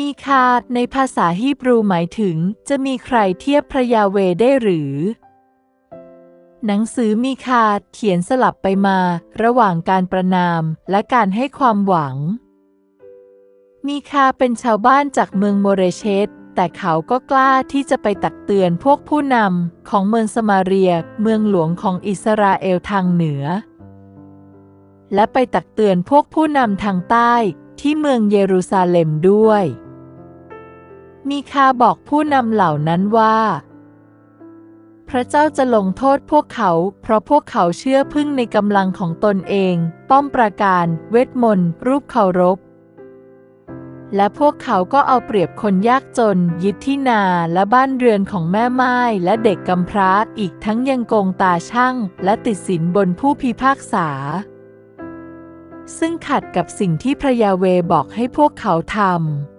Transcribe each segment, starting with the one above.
มีคาในภาษาฮีบรูหมายถึง จะมีใครเทียบพระยาเวได้หรือ หนังสือมีคาเขียนสลับไปมา ระหว่างการประนามและการให้ความหวัง มีคาเป็นชาวบ้านจากเมืองโมเรเชตแต่เขาก็กล้าที่จะไปตักเตือนพวกผู้นำของเมืองสมาเรีย เมืองหลวงของอิสราเอลทางเหนือ และไปตักเตือนพวกผู้นำทางใต้ที่เมืองเยรูซาเล็มด้วย มีคาบอกผู้นำเหล่านั้นว่า พระเจ้าจะลงโทษพวกเขา เพราะพวกเขาเชื่อพึ่งในกำลังของตนเอง ป้อมปราการ เวทมนต์ รูปเคารพ และพวกเขาก็เอาเปรียบคนยากจน ยึดที่นาและบ้านเรือนของแม่ไม้และเด็กกำพร้า อีกทั้งยังโกงตาช่าง และติดสินบนผู้พิพากษา ซึ่งขัดกับสิ่งที่พระยาเวบอกให้พวกเขาทำ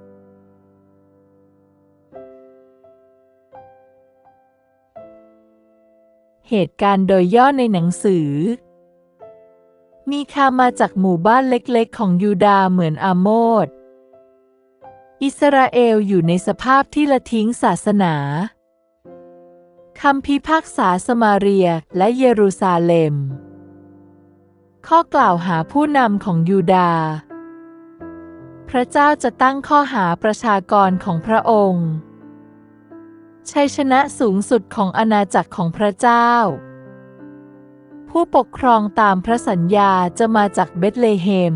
เหตุการณ์โดยย่อในหนังสือ มีคามาจากหมู่บ้านเล็กๆ ของยูดาเหมือนอาโมดอิสราเอลอยู่ในสภาพที่ละทิ้งศาสนาคำพิพากษาสมาเรียและเยรูซาเล็ม ข้อกล่าวหาผู้นำของยูดา พระเจ้าจะตั้งข้อหาประชากรของพระองค์ ชัยชนะสูงสุดของอาณาจักรของพระเจ้า ผู้ปกครองตามพระสัญญาจะมาจากเบธเลเฮม